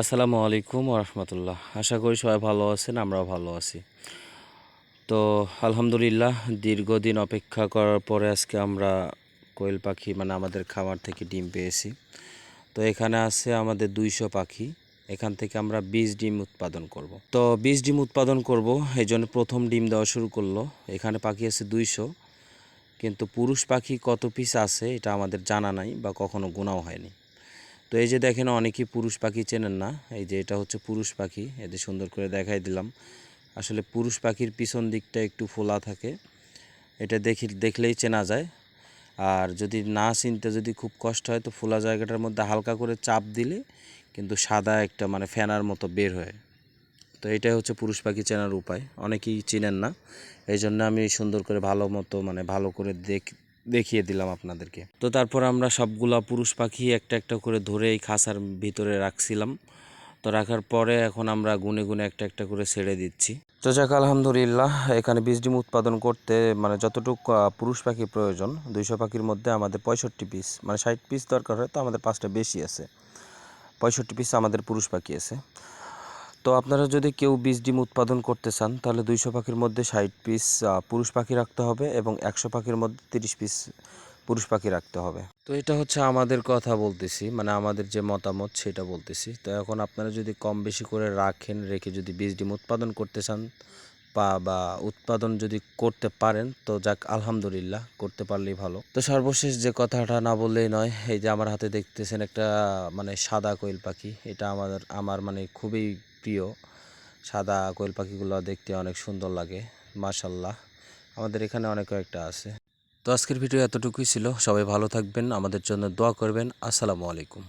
আসসালামু আলাইকুম রহমতুল্লাহ। আশা করি সবাই ভালো আছেন, আমরাও ভালো আছি। তো আলহামদুলিল্লাহ, দীর্ঘদিন অপেক্ষা করার পরে আজকে আমরা কোয়েল পাখি মানে আমাদের খামার থেকে ডিম পেয়েছি। তো এখানে আছে আমাদের দুইশো পাখি, এখান থেকে আমরা বিশ ডিম উৎপাদন করব। তো বিশ ডিম উৎপাদন করব এই জন্য প্রথম ডিম দেওয়া শুরু করল। এখানে পাখি আছে দুইশো, কিন্তু পুরুষ পাখি কত পিস আছে, এটা আমাদের জানা নাই বা কখনো গুণাও হয়নি। তো এই যে দেখেন অনেকেই পুরুষ পাখি চেনেন না। এই যে এটা হচ্ছে পুরুষ পাখি এদের সুন্দর করে দেখাই দিলাম। আসলে পুরুষ পাখির পিছন দিকটা একটু ফোলা থাকে, এটা দেখি, দেখলেই চেনা যায়। আর যদি না চিনতে যদি খুব কষ্ট হয়, তো ফোলা জায়গাটার মধ্যে হালকা করে চাপ দিলে কিন্তু সাদা একটা মানে ফ্যানার মতো বের হয়। তো এটাই হচ্ছে পুরুষ পাখি চেনার উপায়। অনেকেই চিনেন না এই জন্য আমি সুন্দর করে ভালো মতো মানে ভালো করে দেখ দেখিয়ে দিলাম আপনাদেরকে। তো তারপর আমরা সবগুলা পুরুষ পাখি একটা একটা করে ধরে এই খাঁচার ভিতরে রাখছিলাম। তো রাখার পরে এখন আমরা গুনে গুনে একটা একটা করে ছেড়ে দিচ্ছি। তো যাক, আলহামদুলিল্লাহ, এখানে বীজ ডিম উৎপাদন করতে মানে যতটুকু পুরুষ পাখি প্রয়োজন, দুইশো পাখির মধ্যে আমাদের পঁয়ষট্টি পিস মানে ষাট পিস দরকার হয়, তো আমাদের পাঁচটা বেশি আছে। পঁয়ষট্টি পিস আমাদের পুরুষ পাখি আছে। তো আপনারা যদি কেউ বীজ ডিম উৎপাদন করতে চান, তাহলে দুইশো পাখির মধ্যে ষাট পিস পুরুষ পাখি রাখতে হবে এবং একশো পাখির মধ্যে তিরিশ পিস পুরুষ পাখি রাখতে হবে। তো এটা হচ্ছে আমাদের কথা বলতেছি মানে আমাদের যে মতামত সেটা বলতেছি। তো এখন আপনারা যদি কম বেশি করে রাখেন, রেখে যদি বীজ ডিম উৎপাদন করতে চান বা উৎপাদন যদি করতে পারেন, তো যাক, আলহামদুলিল্লাহ, করতে পারলেই ভালো। তো সর্বশেষ যে কথাটা না বললেই নয়, এই যে আমার হাতে দেখতেছেন একটা মানে সাদা কোয়েল পাখি, এটা আমাদের, আমার মানে খুবই প্রিয়। সাদা কোয়েল পাখিগুলো দেখতে অনেক সুন্দর লাগে মাশাল্লাহ আমাদের এখানে অনেক কয়েকটা আছে। তো আজকের ভিডিও এতটুকুই ছিল। সবাই ভালো থাকবেন, আমাদের জন্য দোয়া করবেন। আসসালামু আলাইকুম।